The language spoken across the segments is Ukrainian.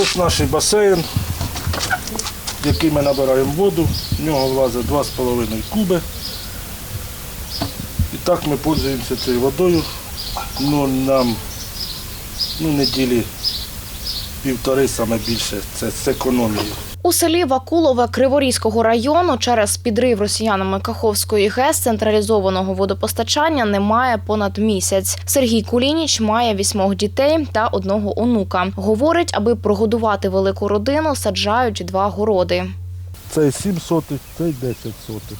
Ось наш басейн, який ми набираємо воду. В нього влазить 2,5 куби. І так ми пользуємося цією водою. Ну, нам ну, неділі півтори саме більше. Це з економією. У селі Вакулове Криворізького району через підрив росіянами Каховської ГЕС централізованого водопостачання немає понад місяць. Сергій Кулініч має вісьмох дітей та одного онука. Говорить, аби прогодувати велику родину, саджають два городи. Цей 7 сотих, цей 10 сотих.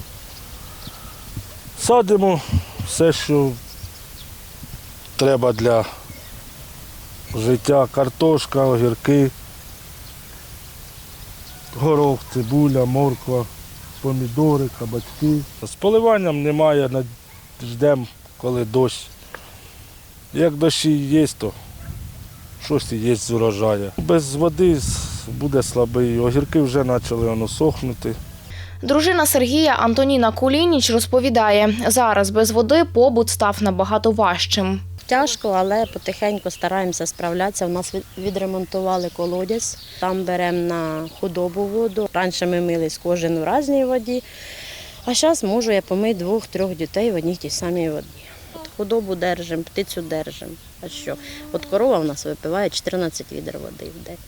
Садимо все, що треба для життя. Картошка, огірки, горох, цибуля, морква, помідори, кабачки. З поливанням немає, ждемо, коли дощ. Як дощі є, то щось є з урожаю. Без води буде слабий. Огірки вже почали воно сохнути. Дружина Сергія Антоніна Кулініч розповідає, зараз без води побут став набагато важчим. Тяжко, але потихеньку стараємося справлятися. У нас відремонтували колодязь, там беремо на худобу воду. Раніше ми мились кожен в разній воді, а зараз можу я помити двох-трьох дітей в одній тій самій воді. От худобу держимо, птицю держимо. А що? От корова в нас випиває 14 відер води в день.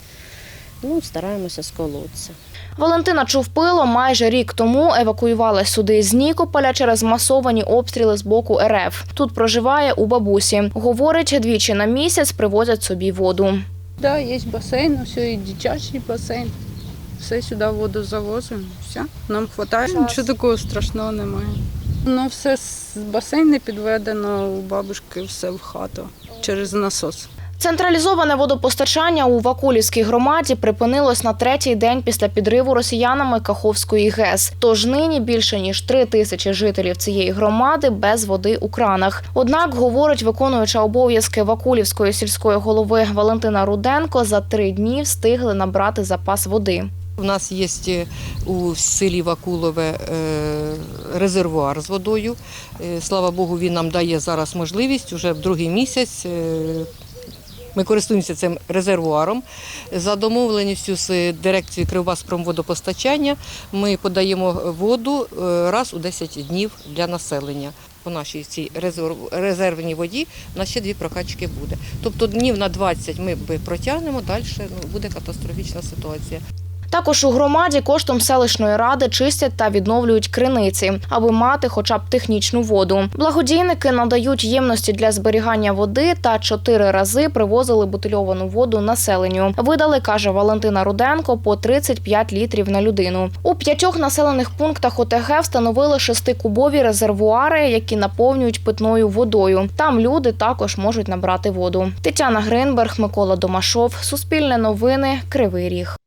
Ну, стараємося з колодця. Валентина Чувпило майже рік тому евакуювала сюди з Нікополя через масовані обстріли з боку РФ. Тут проживає у бабусі. Говорить, двічі на місяць привозять собі воду. Да, є басейн, все, і дитячий басейн. Все сюди воду завозимо. Все. Нам вистачає. Нічого такого страшного немає. Ну, все з басейну підведено у бабушки все в хату через насос. Централізоване водопостачання у Вакулівській громаді припинилось на третій день після підриву росіянами Каховської ГЕС. Тож нині більше ніж три тисячі жителів цієї громади без води у кранах. Однак, говорить виконуюча обов'язки Вакулівської сільської голови Валентина Руденко, за три дні встигли набрати запас води. У нас є е, у селі Вакулове е, резервуар з водою. Е, Слава Богу, він нам дає зараз можливість уже в другий місяць. Ми користуємося цим резервуаром. За домовленістю з дирекцією Кривбаспромводопостачання ми подаємо воду е, раз у 10 днів для населення. По нашій цій резервній воді на ще дві прокачки буде. Тобто днів на 20 ми протягнемо, далі ну, буде катастрофічна ситуація. Також у громаді коштом селищної ради чистять та відновлюють криниці, аби мати хоча б технічну воду. Благодійники надають ємності для зберігання води та чотири рази привозили бутильовану воду населенню. Видали, каже Валентина Руденко, по 35 літрів на людину. У п'ятьох населених пунктах ОТГ встановили шестикубові резервуари, які наповнюють питною водою. Там люди також можуть набрати воду. Тетяна Гринберг, Микола Домашов, Суспільне новини, Кривий Ріг.